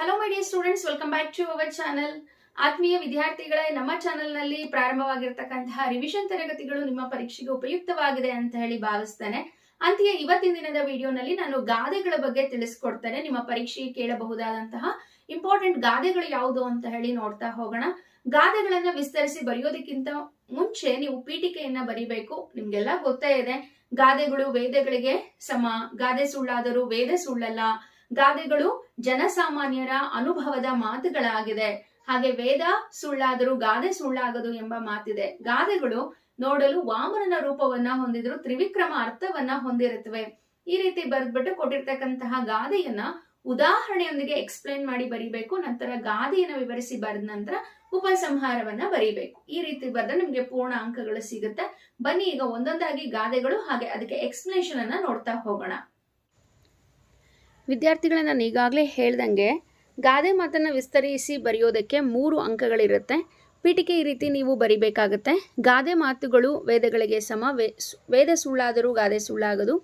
Hello my dear students welcome back to our channel ಆತ್ಮೀಯ ವಿದ್ಯಾರ್ಥಿಗಳೇ, ನಮ್ಮ ಚಾನೆಲ್ನಲ್ಲಿ ಪ್ರಾರಂಭವಾಗಿರ್ತಕ್ಕಂತಹ ರಿವಿಷನ್ ತರಗತಿಗಳು ನಿಮ್ಮ ಪರೀಕ್ಷೆಗೆ ಉಪಯುಕ್ತವಾಗಿದೆ ಅಂತ ಹೇಳಿ ಭಾವಿಸ್ತೇನೆ. ಅಂತೆಯೇ ಇವತ್ತಿನ ದಿನದ ವಿಡಿಯೋನಲ್ಲಿ ನಾನು ಗಾದೆಗಳ ಬಗ್ಗೆ ತಿಳಿಸ್ಕೊಡ್ತೇನೆ. ನಿಮ್ಮ ಪರೀಕ್ಷೆಗೆ ಕೇಳಬಹುದಾದಂತಹ ಇಂಪಾರ್ಟೆಂಟ್ ಗಾದೆಗಳು ಯಾವುದು ಅಂತ ಹೇಳಿ ನೋಡ್ತಾ ಹೋಗೋಣ. ಗಾದೆಗಳನ್ನ ವಿಸ್ತರಿಸಿ ಬರೆಯೋದಕ್ಕಿಂತ ಮುಂಚೆ ನೀವು ಪೀಠಿಕೆಯನ್ನ ಬರಿಬೇಕು. ನಿಮ್ಗೆಲ್ಲ ಗೊತ್ತೇ ಇದೆ. ಗಾದೆಗಳು ವೇದಗಳಿಗೆ ಸಮ. ಗಾದೆ ಸುಳ್ಳಾದರೂ ವೇದ ಸುಳ್ಳಲ್ಲ. ಗಾದೆಗಳು ಜನಸಾಮಾನ್ಯರ ಅನುಭವದ ಮಾತುಗಳಾಗಿದೆ. ಹಾಗೆ ವೇದ ಸುಳ್ಳಾದರೂ ಗಾದೆ ಸುಳ್ಳಾಗದು ಎಂಬ ಮಾತಿದೆ. ಗಾದೆಗಳು ನೋಡಲು ವಾಮನನ ರೂಪವನ್ನ ಹೊಂದಿದ್ರು ತ್ರಿವಿಕ್ರಮ ಅರ್ಥವನ್ನ ಹೊಂದಿರುತ್ತವೆ. ಈ ರೀತಿ ಬರೆದ್ಬಿಟ್ಟು ಕೊಟ್ಟಿರ್ತಕ್ಕಂತಹ ಗಾದೆಯನ್ನ ಉದಾಹರಣೆಯೊಂದಿಗೆ ಎಕ್ಸ್ಪ್ಲೈನ್ ಮಾಡಿ ಬರಿಬೇಕು, ನಂತರ ಗಾದೆಯನ್ನು ವಿವರಿಸಿ ಬರೆದ ನಂತರ ಉಪಸಂಹಾರವನ್ನ ಬರೀಬೇಕು. ಈ ರೀತಿ ಬರೆದ ನಿಮ್ಗೆ ಪೂರ್ಣ ಅಂಕಗಳು ಸಿಗುತ್ತೆ. ಬನ್ನಿ ಈಗ ಒಂದೊಂದಾಗಿ ಗಾದೆಗಳು ಹಾಗೆ ಅದಕ್ಕೆ ಎಕ್ಸ್ಪ್ಲನೇಷನ್ ಅನ್ನ ನೋಡ್ತಾ ಹೋಗೋಣ. ವಿದ್ಯಾರ್ಥಿಗಳೇ ನಾನು ಈಗಾಗಲೇ ಹೇಳ್ದಂಗೆ ಗಾದೆ ಮಾತನ್ನು ವಿಸ್ತರಿಸಿ ಬರೆಯೋದಕ್ಕೆ ಮೂರು ಅಂಕಗಳಿರುತ್ತೆ. ಪೀಠಿಕೆ ಈ ರೀತಿ ನೀವು ಬರಿಬೇಕಾಗತ್ತೆ. ಗಾದೆ ಮಾತುಗಳು ವೇದಗಳಿಗೆ ಸಮ, ವೇ, ವೇದ ಸುಳ್ಳಾದರೂ ಗಾದೆ ಸುಳ್ಳಾಗದು.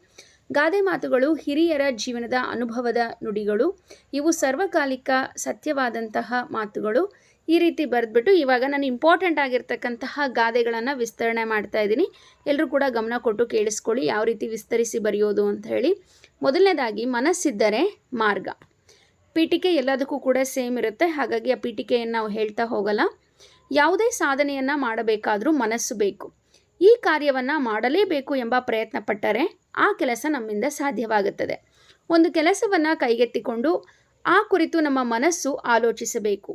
ಗಾದೆ ಮಾತುಗಳು ಹಿರಿಯರ ಜೀವನದ ಅನುಭವದ ನುಡಿಗಳು. ಇವು ಸರ್ವಕಾಲಿಕ ಸತ್ಯವಾದಂತಹ ಮಾತುಗಳು. ಈ ರೀತಿ ಬರೆದ್ಬಿಟ್ಟು ಇವಾಗ ನಾನು ಇಂಪಾರ್ಟೆಂಟ್ ಆಗಿರ್ತಕ್ಕಂತಹ ಗಾದೆಗಳನ್ನು ವಿಸ್ತರಣೆ ಮಾಡ್ತಾ ಇದ್ದೀನಿ. ಎಲ್ಲರೂ ಕೂಡ ಗಮನ ಕೊಟ್ಟು ಕೇಳಿಸ್ಕೊಳ್ಳಿ, ಯಾವ ರೀತಿ ವಿಸ್ತರಿಸಿ ಬರೆಯೋದು ಅಂತ ಹೇಳಿ. ಮೊದಲನೇದಾಗಿ, ಮನಸ್ಸಿದ್ದರೆ ಮಾರ್ಗ. ಪೀಠಿಕೆ ಎಲ್ಲದಕ್ಕೂ ಕೂಡ ಸೇಮ್ ಇರುತ್ತೆ. ಹಾಗಾಗಿ ಆ ಪೀಠಿಕೆಯನ್ನು ನಾವು ಹೇಳ್ತಾ ಹೋಗಲ್ಲ. ಯಾವುದೇ ಸಾಧನೆಯನ್ನು ಮಾಡಬೇಕಾದರೂ ಮನಸ್ಸು ಬೇಕು. ಈ ಕಾರ್ಯವನ್ನು ಮಾಡಲೇಬೇಕು ಎಂಬ ಪ್ರಯತ್ನ ಪಟ್ಟರೆ ಆ ಕೆಲಸ ನಮ್ಮಿಂದ ಸಾಧ್ಯವಾಗುತ್ತದೆ. ಒಂದು ಕೆಲಸವನ್ನು ಕೈಗೆತ್ತಿಕೊಂಡು ಆ ಕುರಿತು ನಮ್ಮ ಮನಸ್ಸು ಆಲೋಚಿಸಬೇಕು.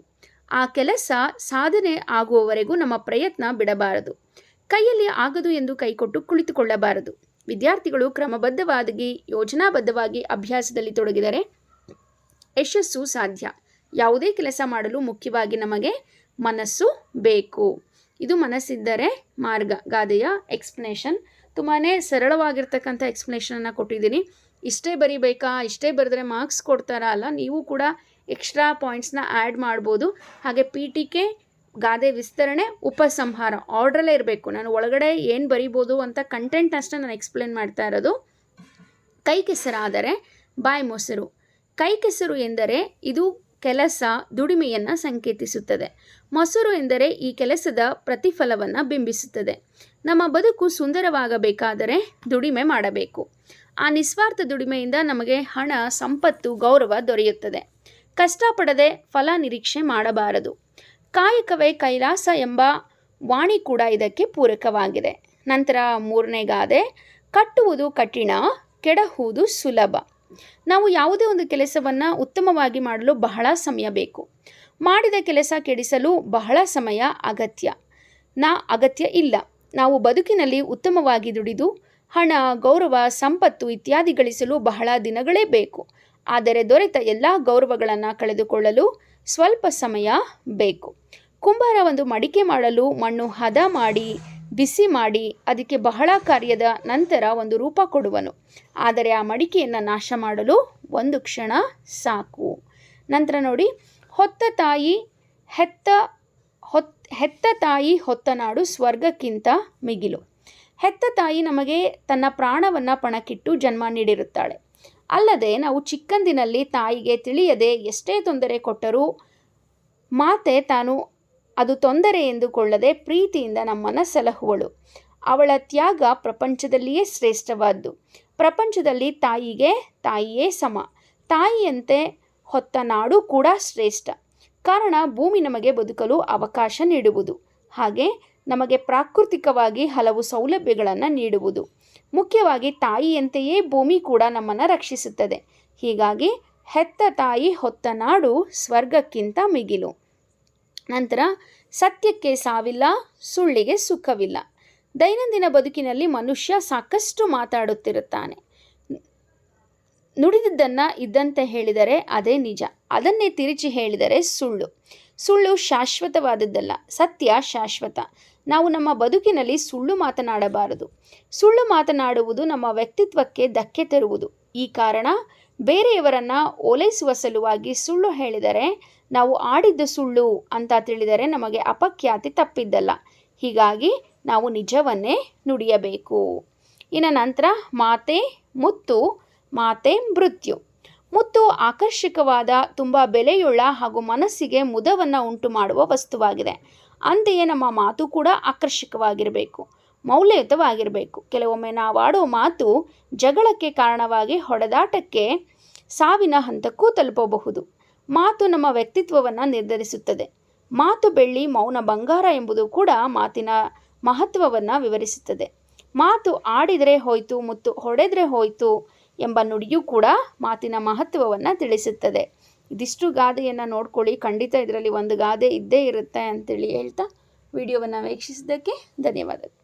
ಆ ಕೆಲಸ ಸಾಧನೆ ಆಗುವವರೆಗೂ ನಮ್ಮ ಪ್ರಯತ್ನ ಬಿಡಬಾರದು. ಕೈಯಲ್ಲಿ ಆಗದು ಎಂದು ಕೈಕೊಟ್ಟು ಕುಳಿತುಕೊಳ್ಳಬಾರದು. ವಿದ್ಯಾರ್ಥಿಗಳು ಕ್ರಮಬದ್ಧವಾಗಿ, ಯೋಜನಾಬದ್ಧವಾಗಿ ಅಭ್ಯಾಸದಲ್ಲಿ ತೊಡಗಿದರೆ ಯಶಸ್ಸು ಸಾಧ್ಯ. ಯಾವುದೇ ಕೆಲಸ ಮಾಡಲು ಮುಖ್ಯವಾಗಿ ನಮಗೆ ಮನಸ್ಸು ಬೇಕು. ಇದು ಮನಸ್ಸಿದ್ದರೆ ಮಾರ್ಗ. ಗಾದೆಯ ಎಕ್ಸ್ಪ್ಲನೇಷನ್ ತುಂಬಾ ಸರಳವಾಗಿರ್ತಕ್ಕಂಥ ಎಕ್ಸ್ಪ್ಲನೇಷನನ್ನು ಕೊಟ್ಟಿದ್ದೀನಿ. ಇಷ್ಟೇ ಬರಿಬೇಕಾ? ಇಷ್ಟೇ ಬರೆದ್ರೆ ಮಾರ್ಕ್ಸ್ ಕೊಡ್ತಾರಾ? ಅಲ್ಲ, ನೀವು ಕೂಡ ಎಕ್ಸ್ಟ್ರಾ ಪಾಯಿಂಟ್ಸ್ನ ಆ್ಯಡ್ ಮಾಡ್ಬೋದು. ಹಾಗೆ ಪಿ ಟಿಕೆ ಗಾದೆ ವಿಸ್ತರಣೆ, ಉಪಸಂಹಾರ ಆರ್ಡ್ರಲ್ಲೇ ಇರಬೇಕು. ನಾನು ಒಳಗಡೆ ಏನು ಬರಿಬೋದು ಅಂತ ಕಂಟೆಂಟ್ ಅಷ್ಟೇ ನಾನು ಎಕ್ಸ್ಪ್ಲೇನ್ ಮಾಡ್ತಾ ಇರೋದು. ಕೈ ಕೆಸರಾದರೆ ಬಾಯಿ ಮೊಸರು. ಕೈ ಕೆಸರು ಎಂದರೆ ಇದು ಕೆಲಸ ದುಡಿಮೆಯನ್ನು ಸಂಕೇತಿಸುತ್ತದೆ. ಮೊಸರು ಎಂದರೆ ಈ ಕೆಲಸದ ಪ್ರತಿಫಲವನ್ನು ಬಿಂಬಿಸುತ್ತದೆ. ನಮ್ಮ ಬದುಕು ಸುಂದರವಾಗಬೇಕಾದರೆ ದುಡಿಮೆ ಮಾಡಬೇಕು. ಆ ನಿಸ್ವಾರ್ಥ ದುಡಿಮೆಯಿಂದ ನಮಗೆ ಹಣ, ಸಂಪತ್ತು, ಗೌರವ ದೊರೆಯುತ್ತದೆ. ಕಷ್ಟಪಡದೆ ಫಲ ನಿರೀಕ್ಷೆ ಮಾಡಬಾರದು. ಕಾಯಕವೇ ಕೈಲಾಸ ಎಂಬ ವಾಣಿ ಕೂಡ ಇದಕ್ಕೆ ಪೂರಕವಾಗಿದೆ. ನಂತರ ಮೂರನೇ ಗಾದೆ, ಕಟ್ಟುವುದು ಕಠಿಣ, ಕೆಡಹುವುದು ಸುಲಭ. ನಾವು ಯಾವುದೇ ಒಂದು ಕೆಲಸವನ್ನು ಉತ್ತಮವಾಗಿ ಮಾಡಲು ಬಹಳ ಸಮಯ ಬೇಕು. ಮಾಡಿದ ಕೆಲಸ ಕೆಡಿಸಲು ಬಹಳ ಸಮಯ ಅಗತ್ಯ. ನಾ, ಅಗತ್ಯ ಇಲ್ಲ. ನಾವು ಬದುಕಿನಲ್ಲಿ ಉತ್ತಮವಾಗಿ ದುಡಿದು, ಹಣ, ಗೌರವ, ಸಂಪತ್ತು ಇತ್ಯಾದಿ ಗಳಿಸಲು ಬಹಳ ದಿನಗಳೇ ಬೇಕು. ಆದರೆ ದೊರೆತ ಎಲ್ಲ ಗೌರವಗಳನ್ನು ಕಳೆದುಕೊಳ್ಳಲು ಸ್ವಲ್ಪ ಸಮಯ ಬೇಕು. ಕುಂಬಾರ ಒಂದು ಮಡಿಕೆ ಮಾಡಲು ಮಣ್ಣು ಹದ ಮಾಡಿ, ಬಿಸಿ ಮಾಡಿ, ಅದಕ್ಕೆ ಬಹಳ ಕಾರ್ಯದ ನಂತರ ಒಂದು ರೂಪ ಕೊಡುವನು. ಆದರೆ ಆ ಮಡಿಕೆಯನ್ನು ನಾಶ ಮಾಡಲು ಒಂದು ಕ್ಷಣ ಸಾಕು. ನಂತರ ನೋಡಿ, ಹೊತ್ತ ತಾಯಿ ಹೆತ್ತ ಹೊತ್, ಹೆತ್ತ ತಾಯಿ ಹೊತ್ತ ನಾಡು ಸ್ವರ್ಗಕ್ಕಿಂತ ಮಿಗಿಲು. ಹೆತ್ತ ತಾಯಿ ನಮಗೆ ತನ್ನ ಪ್ರಾಣವನ್ನು ಪಣಕ್ಕಿಟ್ಟು ಜನ್ಮ ನೀಡಿರುತ್ತಾಳೆ. ಅಲ್ಲದೆ ನಾವು ಚಿಕ್ಕಂದಿನಲ್ಲಿ ತಾಯಿಗೆ ತಿಳಿಯದೆ ಎಷ್ಟೇ ತೊಂದರೆ ಕೊಟ್ಟರೂ ಮಾತೆ ತಾನು ಅದು ತೊಂದರೆ ಎಂದುಕೊಳ್ಳದೆ ಪ್ರೀತಿಯಿಂದ ನಮ್ಮನ್ನು ಸಲಹುವಳು. ಅವಳ ತ್ಯಾಗ ಪ್ರಪಂಚದಲ್ಲಿಯೇ ಶ್ರೇಷ್ಠವಾದ್ದು. ಪ್ರಪಂಚದಲ್ಲಿ ತಾಯಿಗೆ ತಾಯಿಯೇ ಸಮ. ತಾಯಿಯಂತೆ ಹೊತ್ತ ನಾಡು ಕೂಡ ಶ್ರೇಷ್ಠ. ಕಾರಣ ಭೂಮಿ ನಮಗೆ ಬದುಕಲು ಅವಕಾಶ ನೀಡುವುದು. ಹಾಗೆ ನಮಗೆ ಪ್ರಾಕೃತಿಕವಾಗಿ ಹಲವು ಸೌಲಭ್ಯಗಳನ್ನು ನೀಡುವುದು. ಮುಖ್ಯವಾಗಿ ತಾಯಿಯಂತೆಯೇ ಭೂಮಿ ಕೂಡ ನಮ್ಮನ್ನು ರಕ್ಷಿಸುತ್ತದೆ. ಹೀಗಾಗಿ ಹೆತ್ತ ತಾಯಿ ಹೊತ್ತ ನಾಡು ಸ್ವರ್ಗಕ್ಕಿಂತ ಮಿಗಿಲು. ನಂತರ ಸತ್ಯಕ್ಕೆ ಸಾವಿಲ್ಲ, ಸುಳ್ಳಿಗೆ ಸುಖವಿಲ್ಲ. ದೈನಂದಿನ ಬದುಕಿನಲ್ಲಿ ಮನುಷ್ಯ ಸಾಕಷ್ಟು ಮಾತಾಡುತ್ತಿರುತ್ತಾನೆ. ನುಡಿದಿದ್ದನ್ನು ಇದ್ದಂತೆ ಹೇಳಿದರೆ ಅದೇ ನಿಜ. ಅದನ್ನೇ ತಿರುಚಿ ಹೇಳಿದರೆ ಸುಳ್ಳು. ಸುಳ್ಳು ಶಾಶ್ವತವಾದದ್ದಲ್ಲ, ಸತ್ಯ ಶಾಶ್ವತ. ನಾವು ನಮ್ಮ ಬದುಕಿನಲ್ಲಿ ಸುಳ್ಳು ಮಾತನಾಡಬಾರದು. ಸುಳ್ಳು ಮಾತನಾಡುವುದು ನಮ್ಮ ವ್ಯಕ್ತಿತ್ವಕ್ಕೆ ಧಕ್ಕೆ ತರುವುದು. ಈ ಕಾರಣ ಬೇರೆಯವರನ್ನು ಓಲೈಸುವ ಸಲುವಾಗಿ ಸುಳ್ಳು ಹೇಳಿದರೆ ನಾವು ಆಡಿದ್ದು ಸುಳ್ಳು ಅಂತ ತಿಳಿದರೆ ನಮಗೆ ಅಪಖ್ಯಾತಿ ತಪ್ಪಿದ್ದಲ್ಲ. ಹೀಗಾಗಿ ನಾವು ನಿಜವನ್ನೇ ನುಡಿಯಬೇಕು. ಇನ್ನು ನಂತರ ಮಾತೆ ಮುತ್ತು, ಮಾತೆ ಮೃತ್ಯು. ಮುತ್ತು ಆಕರ್ಷಕವಾದ, ತುಂಬ ಬೆಲೆಯುಳ್ಳ ಹಾಗೂ ಮನಸ್ಸಿಗೆ ಮುದವನ್ನು ಉಂಟು ಮಾಡುವ ವಸ್ತುವಾಗಿದೆ. ಅಂತೆಯೇ ನಮ್ಮ ಮಾತು ಕೂಡ ಆಕರ್ಷಕವಾಗಿರಬೇಕು, ಮೌಲ್ಯಯುತವಾಗಿರಬೇಕು. ಕೆಲವೊಮ್ಮೆ ನಾವು ನಾವಾಡೋ ಮಾತು ಜಗಳಕ್ಕೆ ಕಾರಣವಾಗಿ ಹೊಡೆದಾಟಕ್ಕೆ ಸಾವಿನ ಹಂತಕ್ಕೂ ತಲುಪಬಹುದು. ಮಾತು ನಮ್ಮ ವ್ಯಕ್ತಿತ್ವವನ್ನು ನಿರ್ಧರಿಸುತ್ತದೆ. ಮಾತು ಬೆಳ್ಳಿ ಮೌನ ಬಂಗಾರ ಎಂಬುದು ಕೂಡ ಮಾತಿನ ಮಹತ್ವವನ್ನು ವಿವರಿಸುತ್ತದೆ. ಮಾತು ಆಡಿದರೆ ಹೋಯಿತು, ಮುತ್ತು ಹೊಡೆದರೆ ಹೋಯಿತು ಎಂಬ ನುಡಿಯೂ ಕೂಡ ಮಾತಿನ ಮಹತ್ವವನ್ನು ತಿಳಿಸುತ್ತದೆ. ಇದಿಷ್ಟು ಗಾದೆಯನ್ನು ನೋಡ್ಕೊಳ್ಳಿ. ಖಂಡಿತ ಇದರಲ್ಲಿ ಒಂದು ಗಾದೆ ಇದ್ದೇ ಇರುತ್ತೆ ಅಂತೇಳಿ ಹೇಳ್ತಾ ವಿಡಿಯೋವನ್ನು ವೀಕ್ಷಿಸಿದ್ದಕ್ಕೆ ಧನ್ಯವಾದಗಳು.